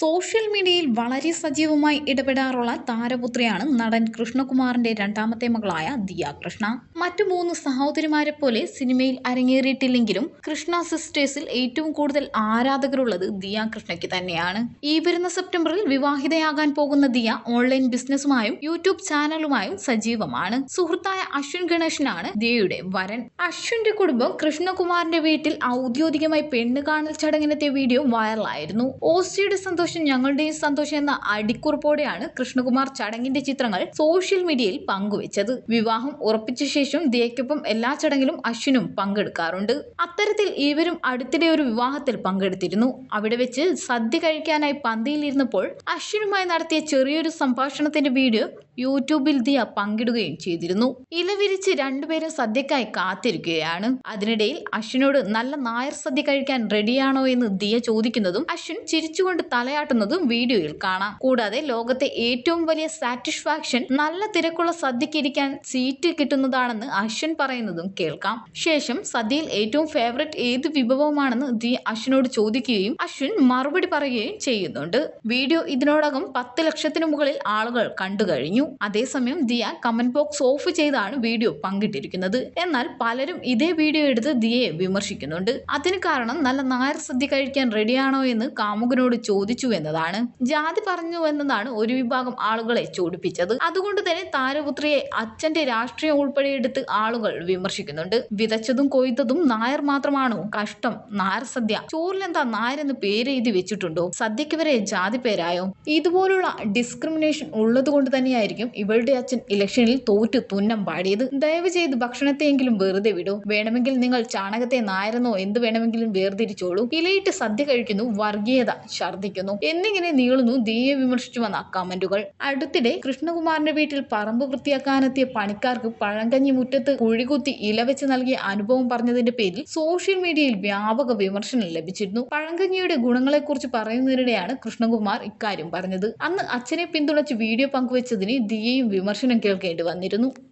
Social മീഡിയയിൽ വളരെ സജീവമായി ഇടപെടാറുള്ള താരപുത്രിയാണ് നടൻ കൃഷ്ണകുമാറിന്റെ രണ്ടാമത്തെ മകളായ ദിയ കൃഷ്ണ. മറ്റു മൂന്ന് സഹോദരിമാരെ പോലെ സിനിമയിൽ അരങ്ങേറിയിട്ടില്ലെങ്കിലും കൃഷ്ണ സിസ്റ്റേഴ്സിൽ ഏറ്റവും കൂടുതൽ ആരാധകരുള്ളത് ദിയ കൃഷ്ണയ്ക്ക് തന്നെയാണ്. ഈ വരുന്ന സെപ്റ്റംബറിൽ വിവാഹിതയാകാൻ പോകുന്ന ദിയ ഓൺലൈൻ ബിസിനസ്സുമായും യൂട്യൂബ് ചാനലുമായും സജീവമാണ്. സുഹൃത്തായ അശ്വിൻ ഗണേശനാണ് ദിയയുടെ വരൻ. അശ്വിന്റെ കുടുംബം കൃഷ്ണകുമാറിന്റെ വീട്ടിൽ ഔദ്യോഗികമായി പെണ്ണ് കാണൽ ചടങ്ങിനെത്തിയ വീഡിയോ വൈറലായിരുന്നു. ഓസിയുടെ സന്തോഷം ഞങ്ങളുടെയും സന്തോഷം എന്ന അടിക്കുറിപ്പോടെയാണ് കൃഷ്ണകുമാർ ചടങ്ങിന്റെ ചിത്രങ്ങൾ സോഷ്യൽ മീഡിയയിൽ പങ്കുവച്ചത്. വിവാഹം ഉറപ്പിച്ച ശേഷം ദിയയ്ക്കൊപ്പം എല്ലാ ചടങ്ങിലും അശ്വിനും പങ്കെടുക്കാറുണ്ട്. അത്തരത്തിൽ ഇവരും അടുത്തിടെ ഒരു വിവാഹത്തിൽ പങ്കെടുത്തിരുന്നു. അവിടെ വെച്ച് സദ്യ കഴിക്കാനായി പന്തിയിലിരുന്നപ്പോൾ അശ്വിനുമായി നടത്തിയ ചെറിയൊരു സംഭാഷണത്തിന്റെ വീഡിയോ യൂട്യൂബിൽ ദിയ പങ്കിടുകയും ചെയ്തിരുന്നു. ഇലവിരിച്ച് രണ്ടുപേരും സദ്യക്കായി കാത്തിരിക്കുകയാണ്. അതിനിടയിൽ അശ്വിനോട് നല്ല നായർ സദ്യ കഴിക്കാൻ റെഡിയാണോ? എന്ന് ദിയ ചോദിക്കുന്നതും അശ്വിൻ ചിരിച്ചുകൊണ്ട് തലയാട്ടുന്നതും വീഡിയോയിൽ കാണാം. കൂടാതെ ലോകത്തെ ഏറ്റവും വലിയ സാറ്റിസ്ഫാക്ഷൻ നല്ല തിരക്കുള്ള സദ്യക്ക് ഇരിക്കാൻ സീറ്റ് കിട്ടുന്നതാണെന്ന് അശ്വിൻ പറയുന്നതും കേൾക്കാം. ശേഷം സദ്യയിൽ ഏറ്റവും ഫേവററ്റ് ഏത് വിഭവമാണെന്ന് ദിയ അശ്വിനോട് ചോദിക്കുകയും അശ്വിൻ മറുപടി പറയുകയും ചെയ്യുന്നുണ്ട്. വീഡിയോ ഇതിനോടകം പത്ത് ലക്ഷത്തിനു മുകളിൽ ആളുകൾ കണ്ടു കഴിഞ്ഞു. അതേസമയം ദിയ കമന്റ് ബോക്സ് ഓഫ് ചെയ്താണ് വീഡിയോ പങ്കിട്ടിരിക്കുന്നത്. എന്നാൽ പലരും ഇതേ വീഡിയോ എടുത്ത് ദിയയെ വിമർശിക്കുന്നുണ്ട്. അതിന് കാരണം നല്ല നായർ സദ്യ കഴിക്കാൻ റെഡിയാണോ എന്ന് കാമുകനോട് ചോദിച്ചു എന്നതാണ്. ജാതി പറഞ്ഞു എന്നതാണ് ഒരു വിഭാഗം ആളുകളെ ചോടിപ്പിച്ചത്. അതുകൊണ്ട് തന്നെ താരപുത്രിയെ അച്ഛന്റെ രാഷ്ട്രീയം ഉൾപ്പെടെ എടുത്ത് ആളുകൾ വിമർശിക്കുന്നുണ്ട്. വിതച്ചതും കൊയ്ത്തതും നായർ മാത്രമാണോ കഷ്ടം? നായർ സദ്യ ചോറിലെന്താ നായർ എന്ന് പേര് എഴുതി വെച്ചിട്ടുണ്ടോ? സദ്യക്ക് വരെ ജാതി പേരായോ? ഇതുപോലുള്ള ഡിസ്ക്രിമിനേഷൻ ഉള്ളത് കൊണ്ട് തന്നെയായിരിക്കും ഇവളുടെ അച്ഛൻ ഇലക്ഷനിൽ തോറ്റു തുന്നം പാടിയത്. ദയവ് ചെയ്ത് ഭക്ഷണത്തെയെങ്കിലും വെറുതെ വിടൂ. വേണമെങ്കിൽ നിങ്ങൾ ചാണകത്തെ നായരെന്നോ എന്ത് വേണമെങ്കിലും വേർതിരിച്ചോളൂ. ഇലയിട്ട് സദ്യ കഴിക്കുന്നു വർഗീയത ഛർദ്ദിക്കുന്നു. എന്നിങ്ങനെ നീളുന്നു ദീയെ വിമർശിച്ചു വന്ന കമന്റുകൾ. അടുത്തിടെ കൃഷ്ണകുമാറിന്റെ വീട്ടിൽ പറമ്പ് വൃത്തിയാക്കാനെത്തിയ പണിക്കാർക്ക് പഴങ്കഞ്ഞി മുറ്റത്ത് കുഴികുത്തി ഇല വെച്ച് നൽകിയ അനുഭവം പറഞ്ഞതിന്റെ പേരിൽ സോഷ്യൽ മീഡിയയിൽ വ്യാപക വിമർശനം ലഭിച്ചിരുന്നു. പഴങ്കഞ്ഞിയുടെ ഗുണങ്ങളെക്കുറിച്ച് പറയുന്നതിനിടെയാണ് കൃഷ്ണകുമാർ ഇക്കാര്യം പറഞ്ഞത്. അന്ന് അച്ഛനെ പിന്തുണച്ച് വീഡിയോ പങ്കുവച്ചതിന് ദിയയും വിമർശനം കേൾക്കേണ്ടി വന്നിരുന്നു.